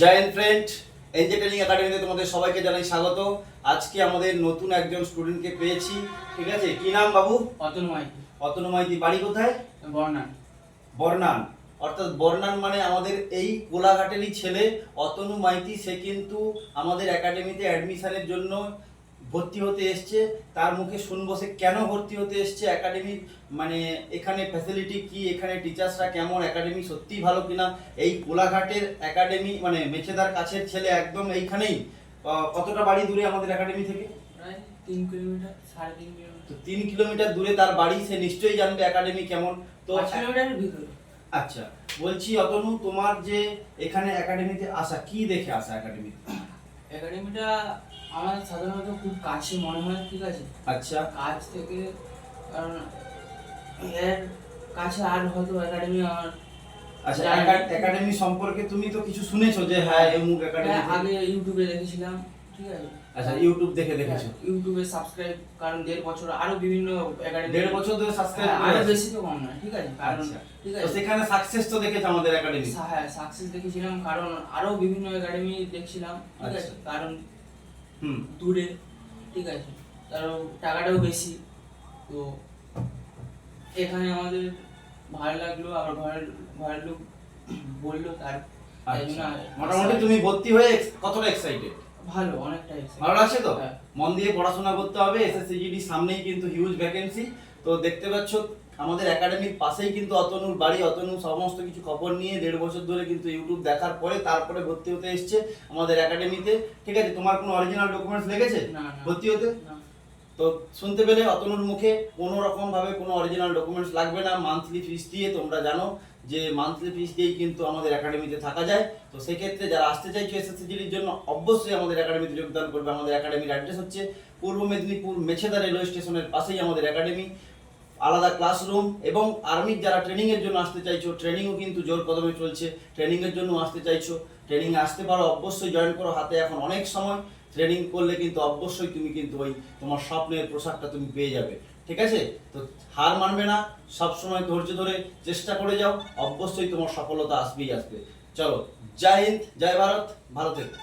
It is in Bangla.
জয়েন ফ্রেন্ড এনজে ট্রেনিং একাডেমিতে তোমাদের সবাইকে জানাই স্বাগত। আজকে আমাদের নতুন একজন স্টুডেন্টকে পেয়েছি ঠিক আছে? কি নাম বাবু? অতনুময় মাইতি। অতনু মাইতি বাড়ি কোথায়? বর্ণান। বর্ণান। অর্থাৎ বর্ণান মানে আমাদের এই কোলাঘাটেরই ছেলে অতনু মাইতি। সে কিন্তু আমাদের একাডেমিতে অ্যাডমিশনের জন্য ভর্তি হতে এসছে। তার মুখে শুনব সে কেন ভর্তি হতে এসছে? একাডেমির মানে এখানে ফ্যাসিলিটি কি? এখানে টিচার্সরা কেমন? একাডেমি সত্যিই ভালো কিনা? এই কোলাঘাটের একাডেমি মানে মেছেদার কাছের ছেলে একদম এইখানেই। কতটা বাড়ি দূরে আমাদের একাডেমি থেকে? তিন কিলোমিটার সাড়ে তিন কিলোমিটার। তো তিন কিলোমিটার দূরে তার বাড়ি সে নিশ্চয়ই জানবে একাডেমি কেমন। তো কিলোমিটারের ভিতরে। আচ্ছা বলছি অতনু তোমার যে এখানে একাডেমিতে আসা কি দেখে আসা একাডেমিতে একাডেমিটা আমার সাধারণত খুব কাছে মনে হয় ঠিক আছে? আচ্ছা। কাছ থেকে কারণ এর কাছে আর হয়তো একাডেমি আমার আচ্ছা একাডেমি সম্পর্কে তুমি তো কিছু শুনেছো যে হ্যাঁ এমুক একাডেমি হ্যাঁ, আগে ইউটিউবে দেখেছিলাম ঠিক আছে? আচ্ছা ইউটিউব দেখে দেখেছ? হ্যাঁ, ইউটিউবে সাবস্ক্রাইব কারণ দেড় বছর আরও বিভিন্ন একাডেমি দেড় বছর ধরে সাবস্ক্রাইব হ্যাঁ, আরও বেশি তো কম না ঠিক আছে? কারণ আচ্ছা। ঠিক আছে? সেখানে সাকসেস তো দেখেছ আমাদের একাডেমি হ্যাঁ সাকসেস দেখেছিলাম কারণ আরও বিভিন্ন একাডেমি দেখছিলাম ঠিক আছে? আচ্ছা। কারণ হুম। দূরে ঠিক আছে? তারও টাকাটাও বেশি তো এখানে আমাদের ভালো লাগল আবার ঘরের ঘরের লোক বলল তার আচ্ছা। মোটামুটি তুমি ভর্তি হয়ে কতটা এক্সাইটেড ভালো অনেকটা ভালো লাগছে তো? হ্যাঁ। মন দিয়ে পড়াশোনা করতে হবে এসএসসিজিডি সামনেই কিন্তু হিউজ ভ্যাকেন্সি তো দেখতে পাচ্ছ আমাদের একাডেমির পাশেই কিন্তু অতনুর বাড়ি অতনু সমস্ত কিছু খবর নিয়ে দেড় বছর ধরে কিন্তু ইউটিউব দেখার পরে তারপরে ভর্তি হতে এসছে আমাদের একাডেমিতে ঠিক আছে তোমার কোনো অরিজিনাল ডকুমেন্টস লেগেছে। ভর্তি হতে? তো শুনতে পেলে অতনুর মুখে কোনো রকম ভাবে কোনো অরিজিনাল ডকুমেন্টস লাগবে না মান্থলি ফিস দিয়ে তোমরা জানো যে মান্থলি ফিস দিয়েই কিন্তু আমাদের একাডেমিতে থাকা যায়। তো সেক্ষেত্রে যারা আসতে চাইছো এসএসসিজির জন্য অবশ্যই আমাদের একাডেমিতে যোগদান করবে। আমাদের একাডেমির অ্যাড্রেস হচ্ছে পূর্ব মেদিনীপুর মেছেদা রেলওয়ে স্টেশনের পাশেই আমাদের একাডেমি আলাদা ক্লাসরুম এবং আর্মির যারা ট্রেনিং এর জন্য আসতে চাইছো ট্রেনিংও কিন্তু জোর কদমে চলছে। ট্রেনিং এর জন্য আসতে চাইছো। ট্রেনিং আসতে পারো, অবশ্যই জয়েন করো। হাতে এখন অনেক সময়। ট্রেনিং করলে কিন্তু অবশ্যই তুমি কিন্তু ওই তোমার স্বপ্নের পোশাকটা তুমি পেয়ে যাবে। ঠিক আছে? তো হার মানবে না। সব সময় ধৈর্য ধরে চেষ্টা করে যাও। অবশ্যই তোমার সফলতা আসবেই আসবে। চলো, জয় হিন্দ, জয় ভারত। থেকো